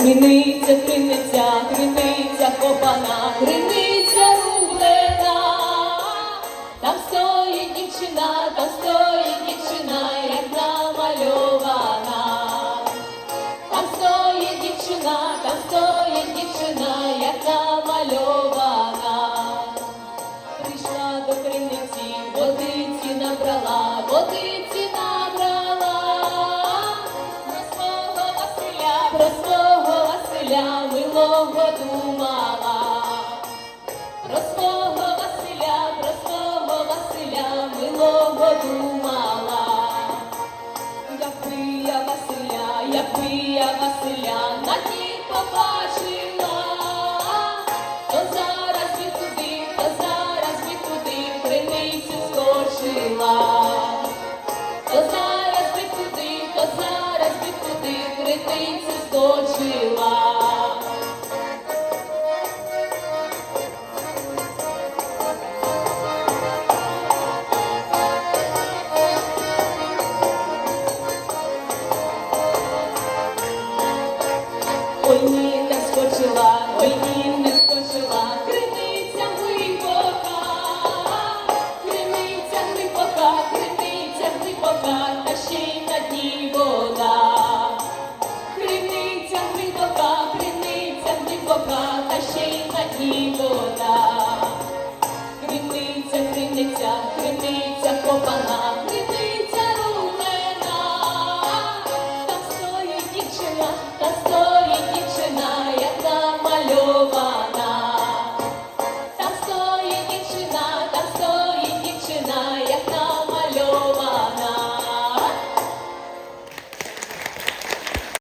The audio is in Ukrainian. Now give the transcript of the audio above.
Криниця, криниця, криниця копана, криниця рублена. Там стоїть дівчина, там стоїть дівчина, як намальована. Там стоїть дівчина, там стоїть дівчина, як намальована. Прийшла до криниці, водиці набрала, водиці набрала. Про свого Василя, Василя милого думала. Про Василя, про Василя милого думала. Якби я Василя, якби я Василя на ті побачила, то зараз би туди, то зараз би туди криницю скочила. та ще й на дні вода, криниця, глибока, криниця, та ще й на дні вода, криниця, криниця, криниця копана. Та стоїть дівчина, та стоїть дівчина, як намальова.